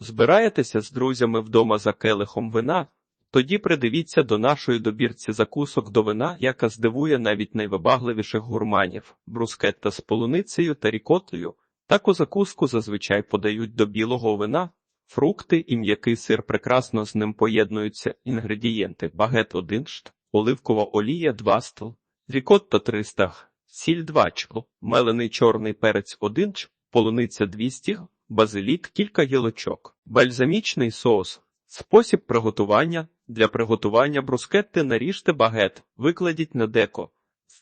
Збираєтеся з друзями вдома за келихом вина? Тоді придивіться до нашої добірці закусок до вина, яка здивує навіть найвибагливіших гурманів. Брускетта з полуницею та рікотою. Таку закуску зазвичай подають до білого вина. Фрукти і м'який сир прекрасно з ним поєднуються. Інгредієнти: багет 1 шт, оливкова олія 2 стл, рікотта 300 сіль 2 чл, мелений чорний перець 1 ч, полуниця 200 г, базилік кілька гілочок, бальзамічний соус. Спосіб приготування. Для приготування брускетти наріжте багет, викладіть на деко.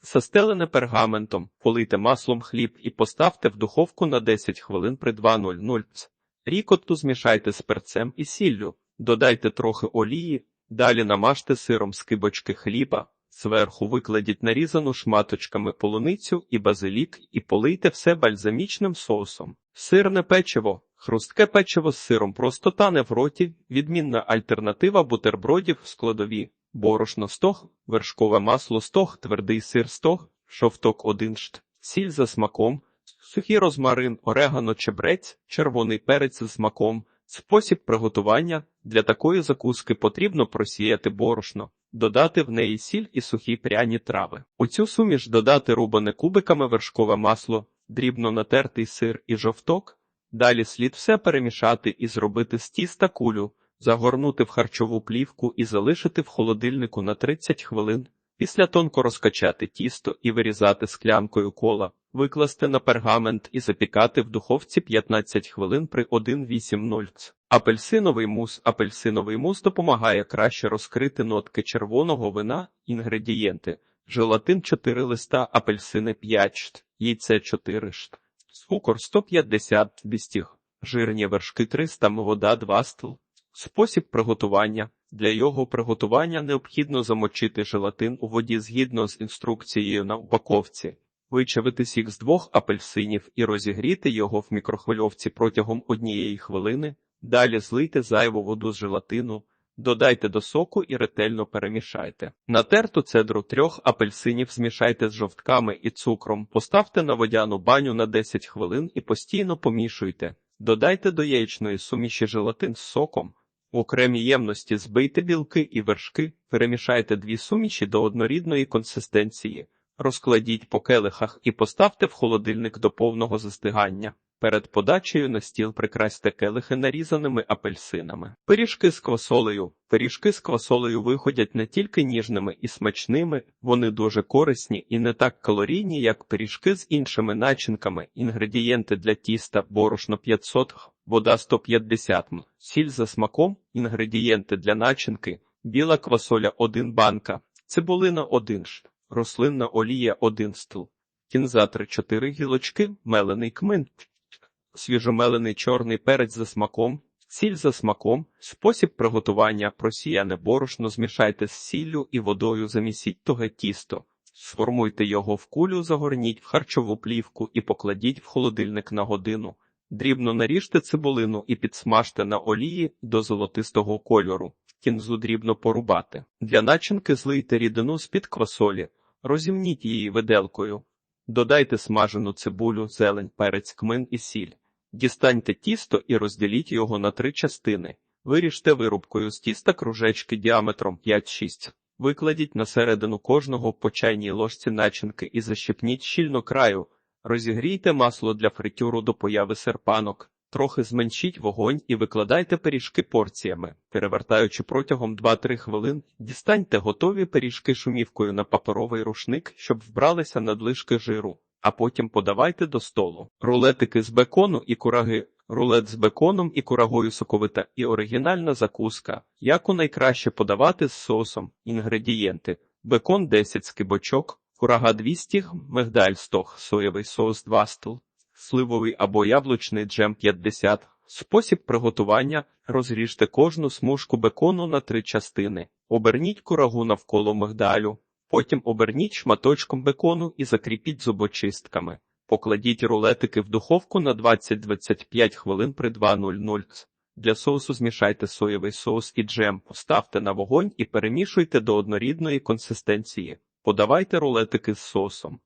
Застелене пергаментом, полийте маслом хліб і поставте в духовку на 10 хвилин при 2.00 Ц. Рікотту змішайте з перцем і сіллю, додайте трохи олії, далі намажте сиром скибочки хліба, зверху викладіть нарізану шматочками полуницю і базилік і полийте все бальзамічним соусом. Сирне печиво. Хрустке печиво з сиром просто тане в роті, відмінна альтернатива бутербродів складові, борошно стог, вершкове масло стог, твердий сир стог, шовток 1 шт, сіль за смаком, сухий розмарин, орегано, чебрець, червоний перець з смаком. Спосіб приготування для такої закуски потрібно просіяти борошно, додати в неї сіль і сухі пряні трави. У цю суміш додати рубане кубиками вершкове масло, дрібно натертий сир і жовток. Далі слід все перемішати і зробити з тіста кулю, загорнути в харчову плівку і залишити в холодильнику на 30 хвилин. Після тонко розкачати тісто і вирізати склянкою кола, викласти на пергамент і запікати в духовці 15 хвилин при 1,80 Ц. Апельсиновий мус. Апельсиновий мус допомагає краще розкрити нотки червоного вина, інгредієнти, желатин 4 листа, апельсини 5 шт, яйце 4 шт. Цукор 150 200, жирні вершки 300 вода 2 стл. Спосіб приготування. Для його приготування необхідно замочити желатин у воді згідно з інструкцією на упаковці, вичавити сік з двох апельсинів і розігріти його в мікрохвильовці протягом однієї хвилини. Далі злийте зайву воду з желатину, додайте до соку і ретельно перемішайте. Натерту цедру трьох апельсинів змішайте з жовтками і цукром, поставте на водяну баню на 10 хвилин і постійно помішуйте. Додайте до яєчної суміші желатин з соком. В окремій ємності збийте білки і вершки, перемішайте дві суміші до однорідної консистенції, розкладіть по келихах і поставте в холодильник до повного застигання. Перед подачею на стіл прикрасьте келихи нарізаними апельсинами. Пиріжки з квасолею. Пиріжки з квасолею виходять не тільки ніжними і смачними, вони дуже корисні і не так калорійні, як пиріжки з іншими начинками. Інгредієнти для тіста борошно 500 г, вода 150 м, сіль за смаком, інгредієнти для начинки, біла квасоля 1 банка, цибулина 1 шт, рослинна олія 1 стл, кінза 3-4 гілочки, мелений кмин, свіжомелений чорний перець за смаком, сіль за смаком, спосіб приготування просіяне борошно змішайте з сіллю і водою замісіть туге тісто. Сформуйте його в кулю, загорніть в харчову плівку і покладіть в холодильник на годину. Дрібно наріжте цибулину і підсмажте на олії до золотистого кольору, кінзу дрібно порубати. Для начинки злийте рідину з-під квасолі, розімніть її виделкою. Додайте смажену цибулю, зелень, перець, кмин і сіль. Дістаньте тісто і розділіть його на три частини. Виріжте вирубкою з тіста кружечки діаметром 5-6. Викладіть на середину кожного по чайній ложці начинки і защепніть щільно краю. Розігрійте масло для фритюру до появи серпанок. Трохи зменшіть вогонь і викладайте пиріжки порціями, перевертаючи протягом 2-3 хвилин, дістаньте готові пиріжки шумівкою на паперовий рушник, щоб вбралися надлишки жиру, а потім подавайте до столу. Рулетики з бекону і кураги. Рулет з беконом і курагою соковита і оригінальна закуска. Яку найкраще подавати з соусом. Інгредієнти: бекон 10 скибочок, курага 200 г, мигдаль 100 г, соєвий соус 2 стл, сливовий або яблучний джем 50. Спосіб приготування: розріжте кожну смужку бекону на три частини, оберніть курагу навколо мигдалю, потім оберніть шматочком бекону і закріпіть зубочистками. Покладіть рулетики в духовку на 20-25 хвилин при 2.00 Для соусу змішайте соєвий соус і джем, поставте на вогонь і перемішуйте до однорідної консистенції. Подавайте рулетики з соусом.